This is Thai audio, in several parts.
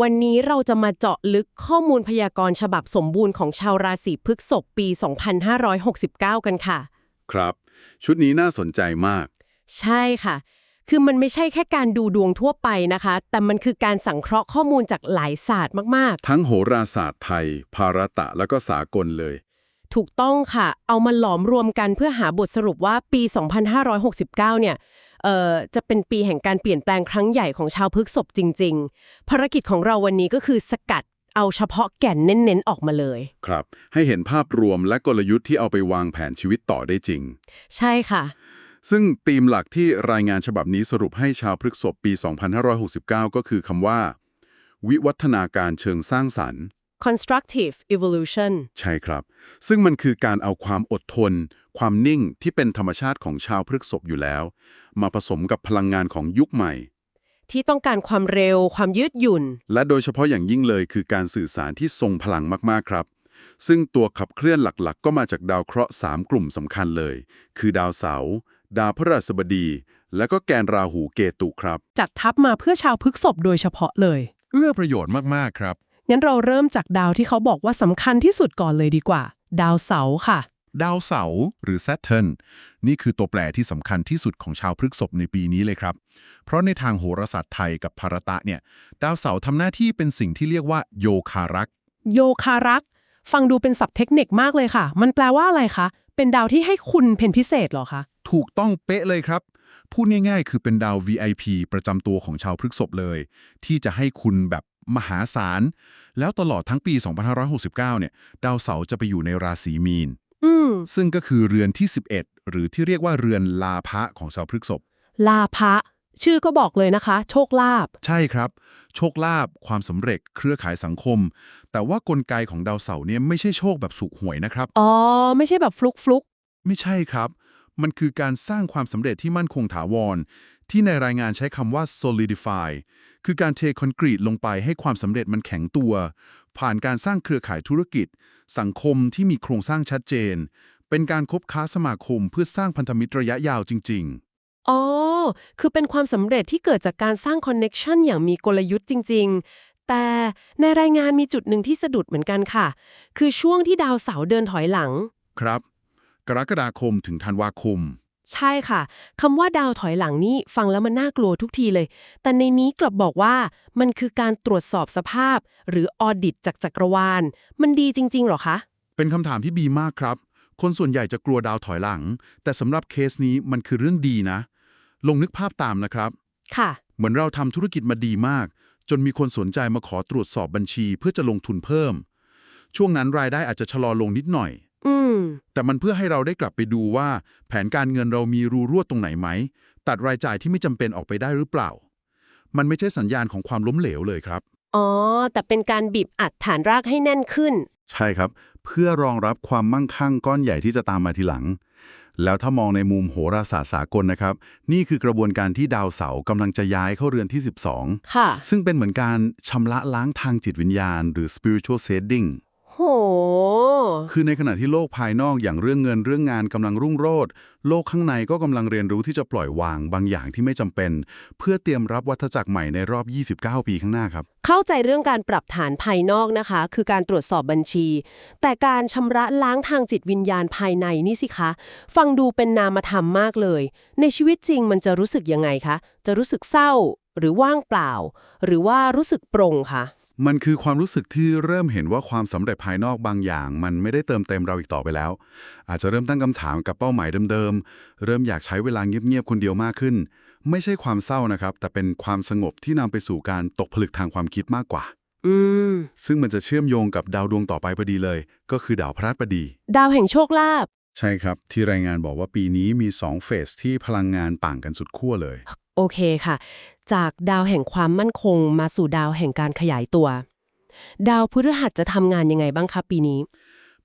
วันนี้เราจะมาเจาะลึกข้อมูลพยากรณ์ฉบับสมบูรณ์ของชาวราศีพฤษภปี 2569 กันค่ะ ครับ ชุดนี้น่าสนใจมาก ใช่ค่ะ คือมันไม่ใช่แค่การดูดวงทั่วไปนะคะ แต่มันคือการสังเคราะห์ข้อมูลจากหลายศาสตร์มากทั้งโหราศาสตร์ไทย ภารตะแล้วก็สากลเลย ๆ ถูกต้องค่ะ เอามาหลอมรวมกันเพื่อหาบทสรุปว่าปี 2569 เนี่ยเอ่อ จะเป็นปีแห่งการเปลี่ยนแปลงครั้งใหญ่ของชาวพฤษภจริง ๆ ภารกิจของเราวันนี้ก็คือสกัดเอาเฉพาะแก่นเน้นๆออกมาเลย ครับ ให้เห็นภาพรวมและกลยุทธ์ที่เอาไปวางแผนชีวิตต่อได้จริง ใช่ค่ะ ซึ่งธีมหลักที่รายงานฉบับนี้สรุปให้ชาวพฤษภปี 2569 ก็คือคำว่า วิวัฒนาการเชิงสร้างสรรค์ constructive evolution ใช่ครับ ซึ่งมันคือการเอาความอดทน ความนิ่งที่เป็นธรรมชาติของชาวพฤษภอยู่แล้ว มาผสมกับพลังงานของยุคใหม่ ที่ต้องการความเร็ว ความยืดหยุ่น และโดยเฉพาะอย่างยิ่งเลยคือการสื่อสารที่ทรงพลังมากๆครับ ซึ่งตัวขับเคลื่อนหลักๆ ก็มาจากดาวเคราะห์ 3 กลุ่มสำคัญเลย คือดาวเสาร์ดาวพฤหัสบดี และก็แกนราหูเกตุครับ จัดทัพมาเพื่อชาวพฤกษบโดยเฉพาะเลย เอื้อประโยชน์มากๆครับ งั้นเราเริ่มจากดาวที่เขาบอกว่าสำคัญที่สุดก่อนเลยดีกว่า ดาวเสาร์ค่ะ ดาวเสาร์หรือ Saturn นี่คือตัวแปรที่สำคัญที่สุดของชาวพฤษภในปีนี้เลยครับ เพราะในทางโหราศาสตร์ไทยกับภารตะเนี่ย ดาวเสาร์ทำหน้าที่เป็นสิ่งที่เรียกว่าโยคารักษ์โยคารักษ์ฟังดูเป็นศัพท์เทคนิคมากเลยค่ะ มันแปลว่าอะไรคะ เป็นดาวที่ให้คุณเป็นพิเศษเหรอคะ ถูกต้องเป๊ะเลยครับ พูดง่ายๆ คือเป็นดาว VIP ประจำตัวของชาวพฤษภเลย ที่จะให้คุณแบบ มหาศาล แล้วตลอดทั้งปี 2569 เนี่ย ดาวเสาร์จะไปอยู่ในราศีมีนอืมซึ่งก็คือเรือนที่ 11 หรือที่เรียกว่าเรือนลาภะของชาวพฤษภลาภะชื่อก็บอกเลยนะคะ โชคลาภใช่ครับ โชคลาภความสำเร็จเครือข่ายสังคม แต่ว่ากลไกของดาวเสาร์เนี่ยไม่ใช่โชคแบบสุขหวยนะครับ อ๋อ ไม่ใช่แบบฟลุกฟลุกไม่ใช่ครับ มันคือการสร้างความสำเร็จที่มั่นคงถาวร ที่ในรายงานใช้คำว่า solidify คือการเทคอนกรีตลงไปให้ความสำเร็จมันแข็งตัว ผ่านการสร้างเครือข่ายธุรกิจ สังคมที่มีโครงสร้างชัดเจน เป็นการคบค้าสมาคมเพื่อสร้างพันธมิตรระยะยาวจริง ๆ อ๋อ คือเป็นความสำเร็จที่เกิดจากการสร้างคอนเน็ชันอย่างมีกลยุทธ์จริง ๆ แต่ในรายงานมีจุดหนึ่งที่สะดุดเหมือนกันค่ะ คือช่วงที่ดาวเสาร์เดินถอยหลัง ครับ กรกฎาคมถึงธันวาคม ใช่ค่ะคำว่าดาวถอยหลังนี่ฟังแล้วมันน่ากลัวทุกทีเลย แต่ในนี้กลับบอกว่ามันคือการตรวจสอบสภาพ หรือออดิตจากจักรวาล มันดีจริง ๆหรอคะ เป็นคำถามที่ดีมากครับ คนส่วนใหญ่จะกลัวดาวถอยหลัง แต่สำหรับเคสนี้มันคือเรื่องดีนะ ลงนึกภาพตามนะครับ ค่ะ เหมือนเราทำธุรกิจมาดีมาก จนมีคนสนใจมาขอตรวจสอบบัญชี เพื่อจะลงทุนเพิ่ม ช่วงนั้นรายได้อาจจะชะลอลงนิดหน่อย อืม แต่มันเพื่อให้เราได้กลับไปดูว่า แผนการเงินเรามีรูรั่วตรงไหนไหม ตัดรายจ่ายที่ไม่จำเป็นออกไปได้หรือเปล่า มันไม่ใช่สัญญาณของความล้มเหลวเลยครับ อ๋อ แต่เป็นการบีบอัดฐานรากให้แน่นขึ้น ใช่ครับ เพื่อรองรับความมั่งคั่งก้อนใหญ่ที่จะตามมาทีหลัง แล้วถ้ามองในมุมโหราศาสตร์สากลนะครับ นี่คือกระบวนการที่ดาวเสาร์กำลังจะย้ายเข้าเรือนที่ 12 ค่ะ ซึ่งเป็นเหมือนการชำระล้างทางจิตวิญญาณ หรือ spiritual setting โห คือในขณะที่โลกภายนอกอย่างเรื่องเงินเรื่องงานกำลังรุ่งโรจน์โลกข้างในก็กำลังเรียนรู้ที่จะปล่อยวางบางอย่างที่ไม่จำเป็น เพื่อเตรียมรับวัฏจักรใหม่ในรอบ 29 ปีข้างหน้าครับ เข้าใจเรื่องการปรับฐานภายนอกนะคะ คือการตรวจสอบบัญชี แต่การชำระล้างทางจิตวิญญาณภายในนี่สิคะ ฟังดูเป็นนามธรรมมากเลย ในชีวิตจริงมันจะรู้สึกยังไงคะ จะรู้สึกเศร้าหรือว่างเปล่า หรือว่ารู้สึกโปร่งคะ มันคือความรู้สึกที่เริ่มเห็นว่าความสำเร็จภายนอกบางอย่าง มันไม่ได้เติมเต็มเราอีกต่อไปแล้ว อาจจะเริ่มตั้งคำถามกับเป้าหมายเดิมๆ เริ่มอยากใช้เวลาเงียบๆคนเดียวมากขึ้น ไม่ใช่ความเศร้านะครับ แต่เป็นความสงบที่นำไปสู่การตกผลึกทางความคิดมากกว่า อืม ซึ่งมันจะเชื่อมโยงกับดาวดวงต่อไปพอดีเลย ก็คือดาวพฤหัสบดี ดาวแห่งโชคลาภใช่ครับ ที่รายงานบอกว่าปีนี้มี2เฟสที่พลังงานต่างกันสุดขั้วเลย โอเคค่ะ จากดาวแห่งความมั่นคงมาสู่ดาวแห่งการขยายตัว ดาวพฤหัสจะทำงานยังไงบ้างคะปีนี้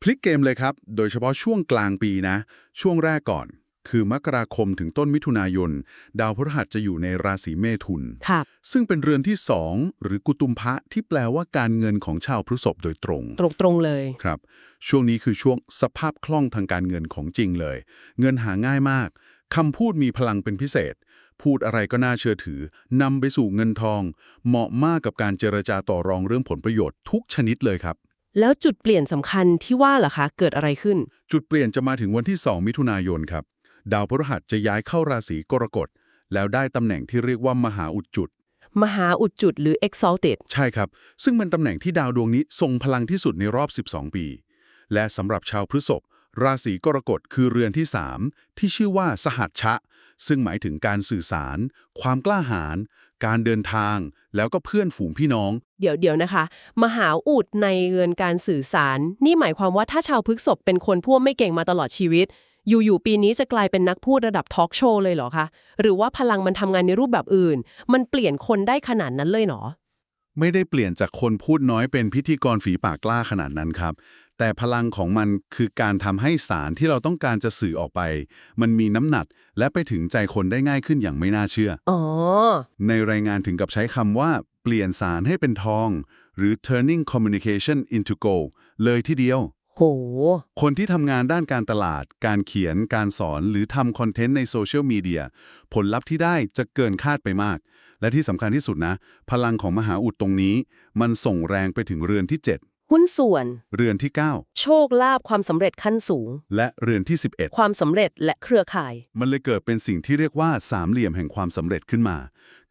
พลิกเกมเลยครับ โดยเฉพาะช่วงกลางปีนะ ช่วงแรกก่อน คือมกราคมถึงต้นมิถุนายน ดาวพฤหัสจะอยู่ในราศีเมถุน ค่ะ ซึ่งเป็นเรือนที่2หรือกุตุมพะที่แปลว่าการเงินของชาวพฤษภโดยตรง ตรงๆเลย ครับ ช่วงนี้คือช่วงสภาพคล่องทางการเงินของจริงเลย เงินหาง่ายมากคำพูดมีพลังเป็นพิเศษ พูดอะไรก็น่าเชื่อถือนำไปสู่เงินทอง เหมาะมากกับการเจรจาต่อรองเรื่องผลประโยชน์ทุกชนิดเลยครับ แล้วจุดเปลี่ยนสำคัญที่ว่าล่ะคะ เกิดอะไรขึ้น จุดเปลี่ยนจะมาถึงวันที่ 2 มิถุนายนครับ ดาวพฤหัสจะย้ายเข้าราศีกรกฎแล้วได้ตำแหน่งที่เรียกว่ามหาอุดจุด มหาอุดจุดหรือ exalted ใช่ครับ ซึ่งเป็นตำแหน่งที่ดาวดวงนี้ทรงพลังที่สุดในรอบ 12 ปี และสำหรับชาวพฤษภราศีกรกฎคือเรือนที่ 3 ที่ชื่อว่าสหัชชะ ซึ่งหมายถึงการสื่อสาร ความกล้าหาญการเดินทาง แล้วก็เพื่อนฝูงพี่น้อง เดี๋ยวเดี๋ยวนะคะ มหาอุดในเรือนการสื่อสาร นี่หมายความว่าถ้าชาวพฤษภเป็นคนพูดไม่เก่งมาตลอดชีวิต อยู่ๆปีนี้จะกลายเป็นนักพูดระดับทอล์กโชว์เลยเหรอคะหรือว่าพลังมันทำงานในรูปแบบอื่น มันเปลี่ยนคนได้ขนาดนั้นเลยเหรอไม่ได้เปลี่ยนจากคนพูดน้อยเป็นพิธีกรฝีปากกล้าขนาดนั้นครับ แต่พลังของมันคือการทำให้สารที่เราต้องการจะสื่อออกไป มันมีน้ำหนักและไปถึงใจคนได้ง่ายขึ้นอย่างไม่น่าเชื่ออ๋อในรายงานถึงกับใช้คำว่า เปลี่ยนสารให้เป็นทอง หรือ turning communication into gold เลยทีเดียวโห คนที่ทำงานด้านการตลาด การเขียน การสอน หรือทำคอนเทนต์ในโซเชียลมีเดีย ผลลัพธ์ที่ได้จะเกินคาดไปมาก และที่สำคัญที่สุดนะ พลังของมหาอุดตรงนี้ มันส่งแรงไปถึงเรือนที่ หุ้นส่วน7เรือนที่โชคลาภความสำเร็จขั้นสูง9และเรือนที่ความสำเร็จและเครือข่าย11มันเลยเกิดเป็นสิ่งที่เรียกว่าสามเหลี่ยมแห่งความสำเร็จขึ้นมา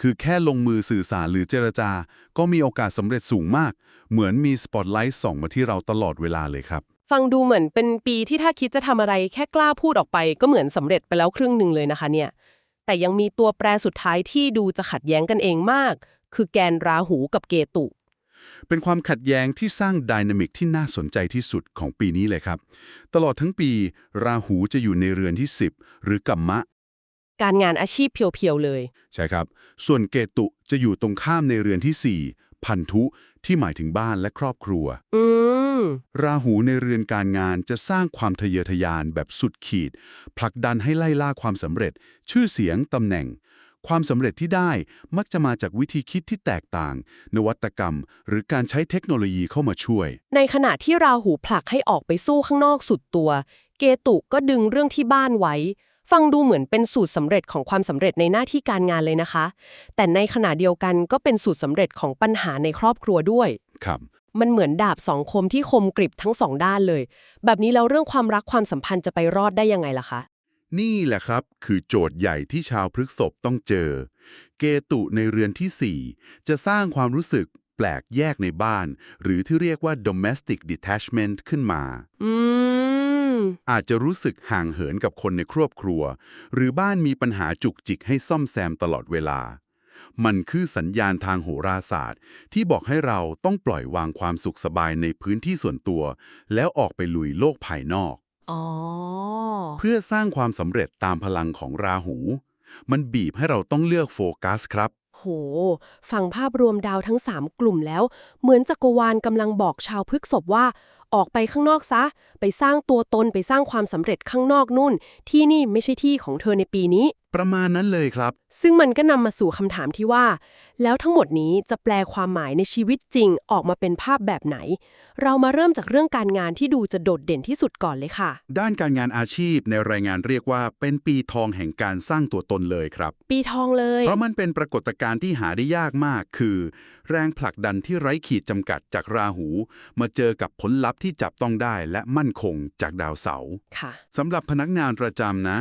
คือแค่ลงมือสื่อสารหรือเจรจา ก็มีโอกาสสำเร็จสูงมาก เหมือนมีสปอตไลท์ส่องมาที่เราตลอดเวลาเลยครับ ฟังดูเหมือนเป็นปีที่ถ้าคิดจะทำอะไรแค่กล้าพูดออกไป ก็เหมือนสำเร็จไปแล้วครึ่งหนึ่งเลยนะคะเนี่ย แต่ยังมีตัวแปรสุดท้ายที่ดูจะขัดแย้งกันเองมาก คือแกนราหูกับเกตุ เป็นความขัดแย้งที่สร้างดินามิกที่น่าสนใจที่สุดของปีนี้เลยครับ ตลอดทั้งปี ราหูจะอยู่ในเรือนที่ 10 หรือกัมมะ การงานอาชีพเพียวๆเลย ใช่ครับ ส่วนเกตุจะอยู่ตรงข้ามในเรือนที่ 4 พันธุที่หมายถึงบ้านและครอบครัว อืม ราหูในเรือนการงานจะสร้างความทะเยอทะยานแบบสุดขีดผลักดันให้ไล่ล่าความสำเร็จ ชื่อเสียงตำแหน่ง ความสำเร็จที่ได้มักจะมาจากวิธีคิดที่แตกต่าง นวัตกรรม หรือการใช้เทคโนโลยีเข้ามาช่วย ในขณะที่ราหูผลักให้ออกไปสู้ข้างนอกสุดตัว เกตุก็ดึงเรื่องที่บ้านไว้ ฟังดูเหมือนเป็นสูตรสำเร็จของความสำเร็จในหน้าที่การงานเลยนะคะ แต่ในขณะเดียวกันก็เป็นสูตรสำเร็จของปัญหาในครอบครัวด้วยครับมันเหมือนดาบสองคมที่คมกริบทั้งสองด้านเลย แบบนี้แล้วเรื่องความรักความสัมพันธ์จะไปรอดได้ยังไงล่ะคะ นี่แหละครับคือโจทย์ใหญ่ที่ชาวพฤกษบต้องเจอ เกตุในเรือนที่ 4 จะสร้างความรู้สึกแปลกแยกในบ้าน หรือที่เรียกว่า domestic detachment ขึ้นมา อืม อาจจะรู้สึกห่างเหินกับคนในครอบครัว หรือบ้านมีปัญหาจุกจิกให้ซ่อมแซมตลอดเวลา มันคือสัญญาณทางโหราศาสตร์ ที่บอกให้เราต้องปล่อยวางความสุขสบายในพื้นที่ส่วนตัว แล้วออกไปลุยโลกภายนอก อ๋อ เพื่อสร้างความสำเร็จตามพลังของราหู มันบีบให้เราต้องเลือกโฟกัสครับ โห ฟังภาพรวมดาวทั้ง 3 กลุ่มแล้ว เหมือนจักรวาลกำลังบอกชาวพฤกษบว่า ออกไปข้างนอกซะ ไปสร้างตัวตนไปสร้างความสำเร็จข้างนอกนู่น ที่นี่ไม่ใช่ที่ของเธอในปีนี้ ประมาณนั้นเลยครับ ซึ่งมันก็นำมาสู่คำถามที่ว่า แล้วทั้งหมดนี้จะแปลความหมายในชีวิตจริงออกมาเป็นภาพแบบไหน เรามาเริ่มจากเรื่องการงานที่ดูจะโดดเด่นที่สุดก่อนเลยค่ะ ด้านการงานอาชีพในรายงานเรียกว่าเป็นปีทองแห่งการสร้างตัวตนเลยครับ ปีทองเลย เพราะมันเป็นปรากฏการณ์ที่หาได้ยากมาก คือ แรงผลักดันที่ไร้ขีดจำกัดจากราหู มาเจอกับผลลัพธ์ที่จับต้องได้และมั่นคงจากดาวเสาร์ค่ะสำหรับพนักงานประจำนะ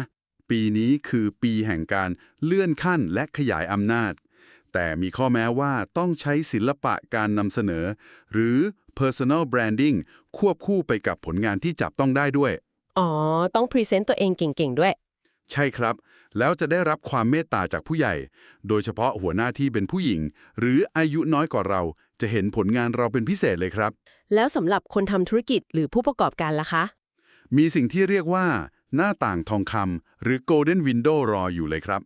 ปีนี้คือปีแห่งการเลื่อนขั้นและขยายอำนาจ แต่มีข้อแม้ว่าต้องใช้ศิลปะการนำเสนอ หรือ personal branding ควบคู่ไปกับผลงานที่จับต้องได้ด้วย อ๋อ ต้องพรีเซนต์ตัวเองเก่งๆด้วย ใช่ครับ แล้วจะได้รับความเมตตาจากผู้ใหญ่ โดยเฉพาะหัวหน้าที่เป็นผู้หญิง หรืออายุน้อยกว่าเรา จะเห็นผลงานเราเป็นพิเศษเลยครับ แล้วสำหรับคนทำธุรกิจหรือผู้ประกอบการล่ะคะ มีสิ่งที่เรียกว่า หน้าต่างทองคำหรือ golden window รออยู่เลยครับ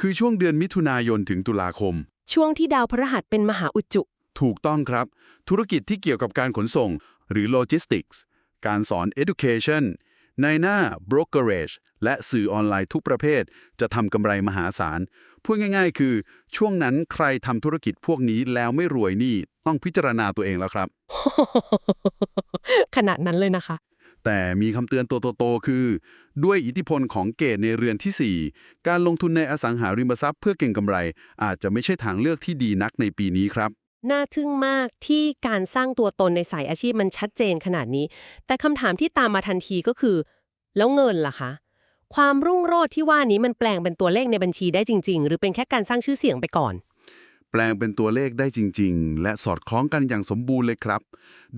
คือช่วงเดือนมิถุนายนถึงตุลาคม ช่วงที่ดาวพฤหัสเป็นมหาอุจจุ ถูกต้องครับ ธุรกิจที่เกี่ยวกับการขนส่ง หรือ logistics การสอน education ในหน้า brokerage และสื่อออนไลน์ทุกประเภท จะทำกำไรมหาศาล พูดง่ายๆ คือ ช่วงนั้นใครทำธุรกิจพวกนี้แล้วไม่รวยนี่ ต้องพิจารณาตัวเองแล้วครับ ขนาดนั้นเลยนะคะ แต่มีคำเตือนตัวโตๆคือ ด้วยอิทธิพลของเกตในเรือนทีสี่ 4 การลงทุนในอสังหาริมทรัพย์เพื่อเก่งกำไร อาจจะไม่ใช่ทางเลือกที่ดีนักในปีนี้ครับ น่าทึ่งมากที่การสร้างตัวตนในสายอาชีพมันชัดเจนขนาดนี้ แต่คำถามที่ตามมาทันทีก็คือ แล้วเงินล่ะคะ ความรุ่งโรจน์ที่ว่านี้มันแปลงเป็นตัวเลขในบัญชีได้จริง ๆ หรือเป็นแค่การสร้างชื่อเสียงไปก่อน ลงเป็นตัวเลขได้จริง ๆ และสอดคล้องกันอย่างสมบูรณ์เลยครับ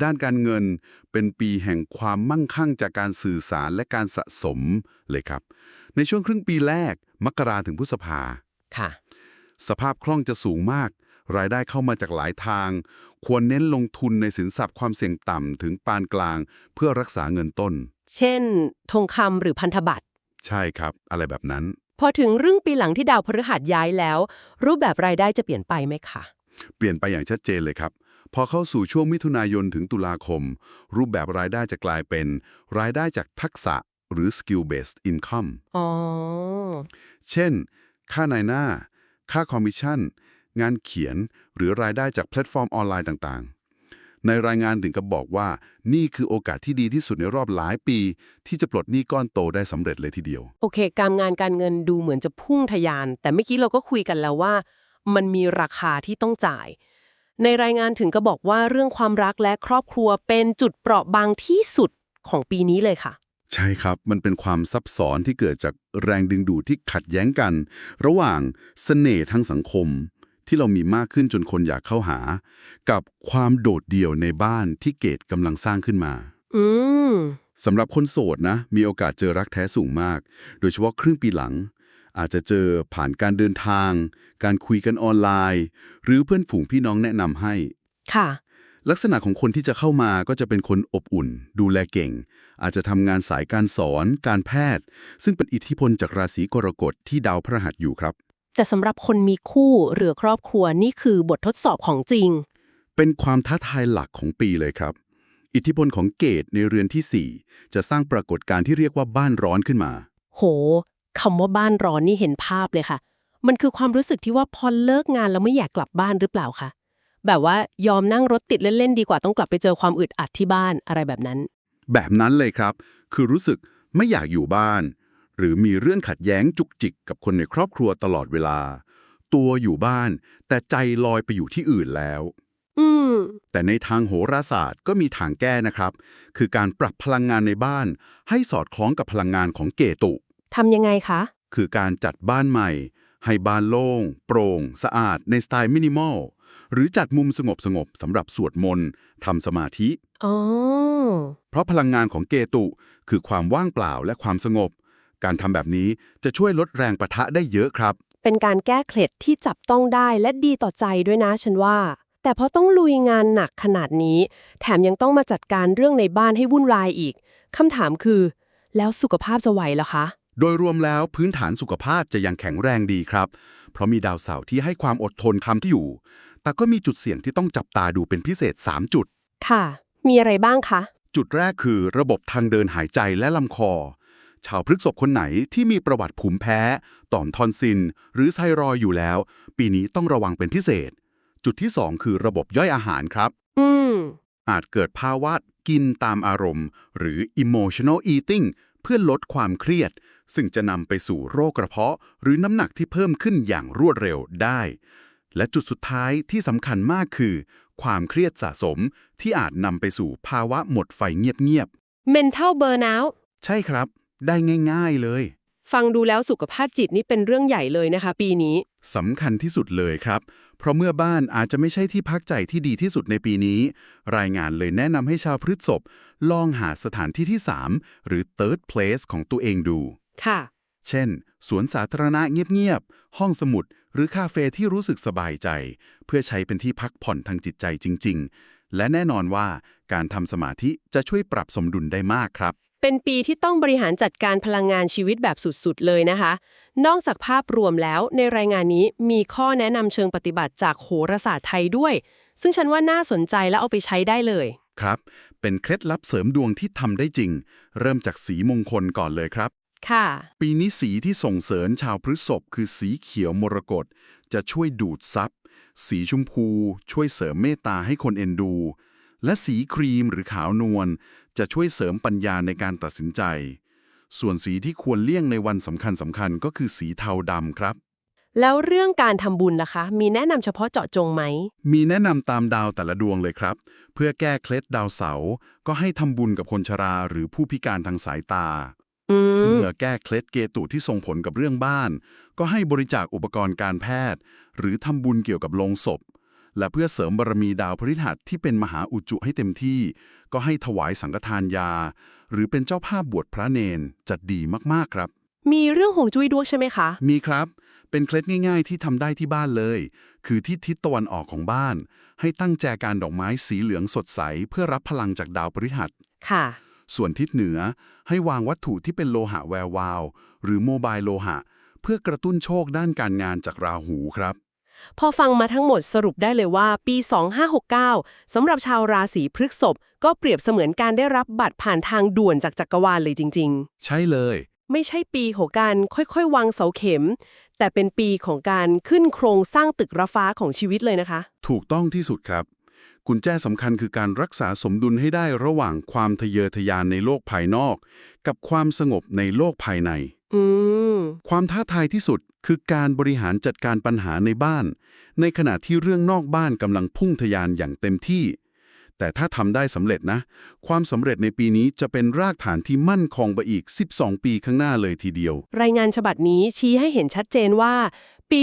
ด้านการเงินเป็นปีแห่งความมั่งคั่งจากการสื่อสารและการสะสมเลยครับ ในช่วงครึ่งปีแรก มกราถึงพฤษภาค่ะ สภาพคล่องจะสูงมาก รายได้เข้ามาจากหลายทาง ควรเน้นลงทุนในสินทรัพย์ความเสี่ยงต่ำถึงปานกลาง เพื่อรักษาเงินต้น เช่น ทองคำหรือพันธบัตร ใช่ครับ อะไรแบบนั้น พอถึงเรื่องปีหลังที่ดาวพฤหัสย้ายแล้ว รูปแบบรายได้จะเปลี่ยนไปไหมคะเปลี่ยนไปอย่างชัดเจนเลยครับ พอเข้าสู่ช่วงมิถุนายนถึงตุลาคม รูปแบบรายได้จะกลายเป็น รายได้จากทักษะหรือ skill based income อ๋อ เช่น ค่านายหน้า ค่าคอมมิชชั่น งานเขียน หรือรายได้จากแพลตฟอร์มออนไลน์ต่างๆ ในรายงานถึงกับบอกว่า นี่คือโอกาสที่ดีที่สุดในรอบหลายปี ที่จะปลดหนี้ก้อนโตได้สำเร็จเลยทีเดียว โอเค การงานการเงินดูเหมือนจะพุ่งทะยาน แต่เมื่อกี้เราก็คุยกันแล้วว่า มันมีราคาที่ต้องจ่าย ในรายงานถึงก็บอกว่าเรื่องความรักและครอบครัวเป็นจุดเปราะบางที่สุดของปีนี้เลยค่ะใช่ครับ มันเป็นความซับซ้อนที่เกิดจากแรงดึงดูดที่ขัดแย้งกัน ระหว่างเสน่ห์ทางสังคม ที่เรามีมากขึ้นจนคนอยากเข้าหา กับความโดดเดี่ยวในบ้านที่เกตกำลังสร้างขึ้นมา อืมสำหรับคนโสดนะ มีโอกาสเจอรักแท้สูงมาก โดยเฉพาะครึ่งปีหลัง อาจจะเจอผ่านการเดินทาง การคุยกันออนไลน์ หรือเพื่อนฝูงพี่น้องแนะนำให้ ค่ะ ลักษณะของคนที่จะเข้ามาก็จะเป็นคนอบอุ่น ดูแลเก่ง อาจจะทำงานสายการสอน การแพทย์ ซึ่งเป็นอิทธิพลจากราศีกรกฎที่ดาวพฤหัสอยู่ครับ แต่สำหรับคนมีคู่หรือครอบครัวนี่คือบททดสอบของจริง เป็นความท้าทายหลักของปีเลยครับ อิทธิพลของเกตในเรือนทีสี่ 4 จะสร้างปรากฏการณ์ที่เรียกว่าบ้านร้อนขึ้นมา โหคำว่าบ้านร้อนนี่เห็นภาพเลยค่ะ มันคือความรู้สึกที่ว่าพอเลิกงานแล้วไม่อยากกลับบ้านหรือเปล่าคะแบบว่ายอมนั่งรถติดเล่นๆดีกว่าต้องกลับไปเจอความอึดอัดที่บ้านอะไรแบบนั้น แบบนั้นเลยครับ คือรู้สึกไม่อยากอยู่บ้าน หรือมีเรื่องขัดแย้งจุกจิกกับคนในครอบครัวตลอดเวลา ตัวอยู่บ้าน แต่ใจลอยไปอยู่ที่อื่นแล้วอืมแต่ในทางโหราศาสตร์ก็มีทางแก้นะครับ คือการปรับพลังงานในบ้าน ให้สอดคล้องกับพลังงานของเกตุทำยังไงคะ คือการจัดบ้านใหม่ ให้บ้านโล่ง โปร่ง สะอาดในสไตล์มินิมอล หรือจัดมุมสงบสงบๆสำหรับสวดมนต์ทำสมาธิอ๋อเพราะพลังงานของเกตุ คือความว่างเปล่าและความสงบ การทำแบบนี้จะช่วยลดแรงประทะได้เยอะครับ เป็นการแก้เคล็ดที่จับต้องได้และดีต่อใจด้วยนะฉันว่า แต่พอต้องลุยงานหนักขนาดนี้ แถมยังต้องมาจัดการเรื่องในบ้านให้วุ่นวายอีกคำถามคือ แล้วสุขภาพจะไหวเหรอคะโดยรวมแล้วพื้นฐานสุขภาพจะยังแข็งแรงดีครับ เพราะมีดาวเสาร์ที่ให้ความอดทนคำที่อยู่ แต่ก็มีจุดเสี่ยงที่ต้องจับตาดูเป็นพิเศษ 3 จุด ค่ะ มีอะไรบ้างคะ จุดแรกคือระบบทางเดินหายใจและลำคอ ชาวพฤกษบคนไหนที่มีประวัติภูมิแพ้ ต่อมทอนซิลหรือไทรอยด์อยู่แล้ว ปีนี้ต้องระวังเป็นพิเศษ จุดที่ 2 คือระบบย่อยอาหารครับ อืม อาจเกิดภาวะกินตามอารมณ์ หรือ emotional eating เพื่อลดความเครียด ซึ่งจะนำไปสู่โรคกระเพาะ หรือน้ำหนักที่เพิ่มขึ้นอย่างรวดเร็วได้ และจุดสุดท้ายที่สำคัญมากคือ ความเครียดสะสมที่อาจนำไปสู่ภาวะหมดไฟเงียบ mental burnout ๆใช่ครับ ได้ง่ายๆเลย ฟังดูแล้วสุขภาพจิตนี่เป็นเรื่องใหญ่เลยนะคะ ปีนี้ สำคัญที่สุดเลยครับ เพราะเมื่อบ้านอาจจะไม่ใช่ที่พักใจที่ดีที่สุดในปีนี้ รายงานเลยแนะนำให้ชาวพฤษภลองหาสถานที่ที่ 3 หรือ third place ของตัวเองดู ค่ะ เช่น สวนสาธารณะเงียบๆ ห้องสมุด หรือคาเฟ่ที่รู้สึกสบายใจ เพื่อใช้เป็นที่พักผ่อนทางจิตใจจริง ๆ และแน่นอนว่าการทำสมาธิจะช่วยปรับสมดุลได้มากครับ เป็นปีที่ต้องบริหารจัดการพลังงานชีวิตแบบสุดๆ เลยนะคะ นอกจากภาพรวมแล้วในรายงานนี้มีข้อแนะนำเชิงปฏิบัติจากโหราศาสตร์ไทยด้วย ซึ่งฉันว่าน่าสนใจและเอาไปใช้ได้เลย ครับ เป็นเคล็ดลับเสริมดวงที่ทำได้จริง เริ่มจากสีมงคลก่อนเลยครับ ค่ะ ปีนี้สีที่ส่งเสริญชาวพฤษภคือสีเขียวมรกตจะช่วยดูดซับสีชมพู ช่วยเสริมเมตตาให้คนเอ็นดู และสีครีมหรือขาวนวลจะช่วยเสริมปัญญาในการตัดสินใจ ส่วนสีที่ควรเลี่ยงในวันสำคัญสำคัญๆก็คือสีเทาดำครับ แล้วเรื่องการทำบุญล่ะคะ มีแนะนำเฉพาะเจาะจงไหม มีแนะนำตามดาวแต่ละดวงเลยครับ เพื่อแก้เคล็ดดาวเสาร์ก็ให้ทำบุญกับคนชราหรือผู้พิการทางสายตาอืมเมื่อแก้เคล็ดเกตุที่ส่งผลกับเรื่องบ้าน ก็ให้บริจาคอุปกรณ์การแพทย์ หรือทำบุญเกี่ยวกับโลงศพ และเพื่อเสริมบารมีดาวพฤหัสที่เป็นมหาอุจจุให้เต็มที่ ก็ให้ถวายสังฆทานยา หรือเป็นเจ้าภาพบวชพระเนนจัดดีมากๆครับ มีเรื่องหงจุ้ยด้วยใช่ไหมคะ มีครับ เป็นเคล็ดง่าย ๆ ที่ทำได้ที่บ้านเลย คือที่ทิศตะวันออกของบ้าน ให้ตั้งแจกันดอกไม้สีเหลืองสดใส เพื่อรับพลังจากดาวพฤหัสค่ะ ส่วนทิศเหนือให้วางวัตถุที่เป็นโลหะแวววาว หรือโมบายโลหะ เพื่อกระตุ้นโชคด้านการงานจากราหูครับ พอฟังมาทั้งหมดสรุปได้เลยว่าปี 2569สำหรับชาวราศีพฤษภก็เปรียบเสมือนการได้รับบัตรผ่านทางด่วนจากจักรวาลเลยจริงใช่เลยๆไม่ใช่ปีของการค่อยๆ วางเสาเข็ม แต่เป็นปีของการขึ้นโครงสร้างตึกระฟ้าของชีวิตเลยนะคะ ถูกต้องที่สุดครับกุญแจสำคัญคือการรักษาสมดุลให้ได้ระหว่างความทะเยอทะยานในโลกภายนอก กับความสงบในโลกภายใน อืม ความท้าทายที่สุดคือการบริหารจัดการปัญหาในบ้าน ในขณะที่เรื่องนอกบ้านกำลังพุ่งทะยานอย่างเต็มที่ แต่ถ้าทำได้สำเร็จนะ ความสำเร็จในปีนี้จะเป็นรากฐานที่มั่นคงไปอีก 12 ปีข้างหน้าเลยทีเดียว รายงานฉบับนี้ชี้ให้เห็นชัดเจนว่า ปี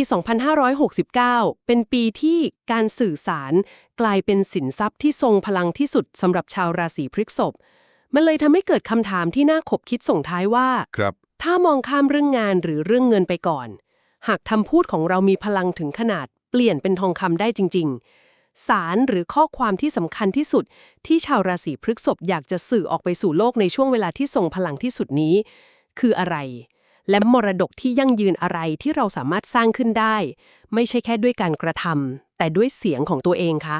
2569 เป็นปีที่การสื่อสาร กลายเป็นสินทรัพย์ที่ทรงพลังที่สุดสำหรับชาวราศีพฤษภมันเลยทำให้เกิดคำถามที่น่าขบคิดส่งท้ายว่า ครับ ถ้ามองข้ามเรื่องงานหรือเรื่องเงินไปก่อน หากคำพูดของเรามีพลังถึงขนาดเปลี่ยนเป็นทองคำได้จริง ๆ สารหรือข้อความที่สำคัญที่สุด ที่ชาวราศีพฤกษภอยากจะสื่อออกไปสู่โลกในช่วงเวลาที่ทรงพลังที่สุดนี้ คืออะไร และมรดกที่ยั่งยืนอะไรที่เราสามารถสร้างขึ้นได้ ไม่ใช่แค่ด้วยการกระทำแต่ด้วยเสียงของตัวเองคะ